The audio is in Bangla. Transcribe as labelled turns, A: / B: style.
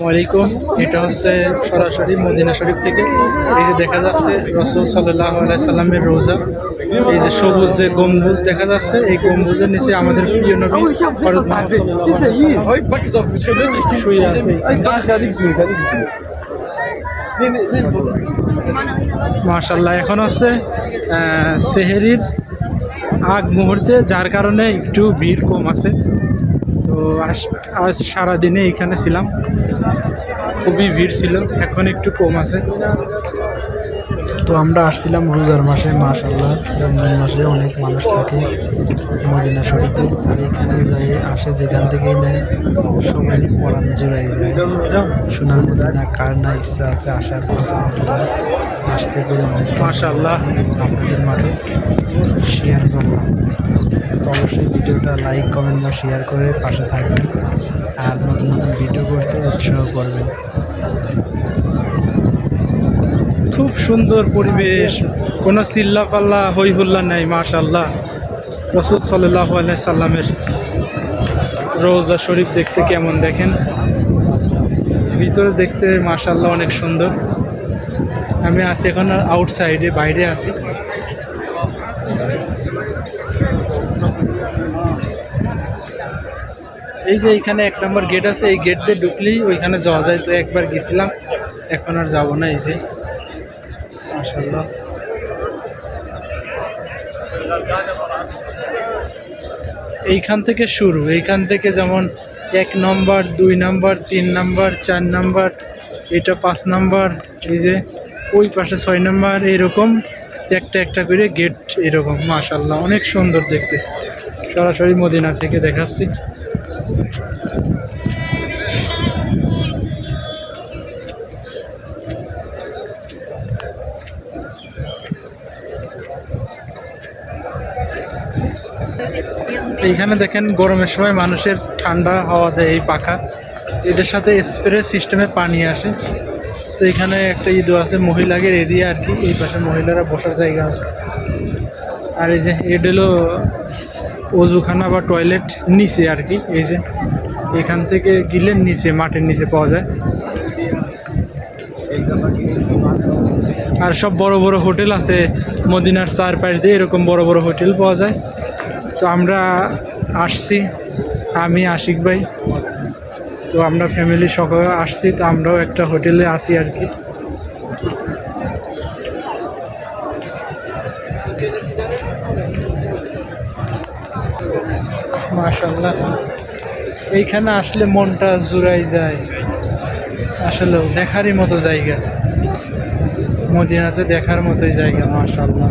A: ওয়ালাইকুম এটা হচ্ছে সরাসরি মদিনা শরীফ থেকে। এই যে দেখা যাচ্ছে রসুল সাল্লাহ সাল্লামের রোজা। এই যে সবুজ যে গম্বুজ দেখা যাচ্ছে এই গম্বুজের নিচে আমাদের প্রিয় নবী মাশাল্লাহ এখন হচ্ছে সেহেরির আগ মুহূর্তে যার কারণে একটু ভিড় কম আছে। তো আজ সারাদিনে এখানে ছিলাম। খুবই ভিড় ছিল এখন একটু কম আছে।
B: তো আমরা আসছিলাম রোজার মাসে মাশাল্লাহ রমজান মাসে অনেক মানুষ থাকে মদিনা শরীফে। আর এখানে যাই আসে যেখান থেকেই নেয় সবাই পরাণ জোড়াই যায় সোনার মদিনা কার না ইচ্ছা আছে আসার আসতে পেরে অনেক
A: মাশাল্লাহ
B: আপনাদের মাঠে শেয়ার করলাম। তো অবশ্যই ভিডিওটা লাইক কমেন্ট বা শেয়ার করে পাশে থাকবেন। আর নতুন নতুন ভিডিও করতে উৎসাহ করবেন।
A: খুব সুন্দর পরিবেশ, কোনো চিল্লা পাল্লা হই হুল্লা নাই, মাশাল্লাহ। রসুল সাল্লাহ সাল্লামের রোজা শরীফ দেখতে কেমন দেখেন? ভিতরে দেখতে মাশাল্লাহ অনেক সুন্দর। আমি আছি এখন আউটসাইডে বাইরে আছি। এই যে এইখানে এক নম্বর গেট আছে, এই গেট দিয়ে ঢুকলেই ওইখানে যাওয়া যায়। তো একবার গেছিলাম, এখন আর যাব না এই যে। মাশাল্লাহ এইখান থেকে শুরু, এইখান থেকে যেমন এক নম্বর, দুই নম্বর, তিন নম্বর, চার নম্বর, এটা পাঁচ নম্বর, এই যে ওই পাশে ছয় নম্বর, এরকম একটা একটা করে গেট এরকম মাশাল্লাহ অনেক সুন্দর দেখতে। সরাসরি মদিনা থেকে দেখাচ্ছি। এইখানে দেখেন, গরমের সময় মানুষের ঠান্ডা হাওয়া যায় এই পাখা। এটার সাথে স্প্রে সিস্টেমে পানি আসে। তো এখানে একটা ঈদ আছে মহিলাদের এরিয়া আর কি। এই পাশে মহিলারা বসার জায়গা আছে। আর এই যে এটা হলো অজুখানা বা টয়লেট নিচে আর কি, এই যে। এখান থেকে গিলের নিচে মাটির নিচে পাওয়া যায়। আর সব বড় বড় হোটেল আছে। মদিনার চারপাশ দিয়ে এরকম বড় বড় হোটেল পাওয়া যায়। তো আমরা আসছি, আমি, আশিক ভাই। তো আমরা ফ্যামিলি সকলে আসছি, তো আমরাও একটা হোটেলে আসি আর কি। মাশাল্লাহ এইখানে আসলে মনটা জুড়াই যায়। আসলে দেখারই মতো জায়গা। মদিনাতে দেখার মতোই জায়গা মাশাল্লাহ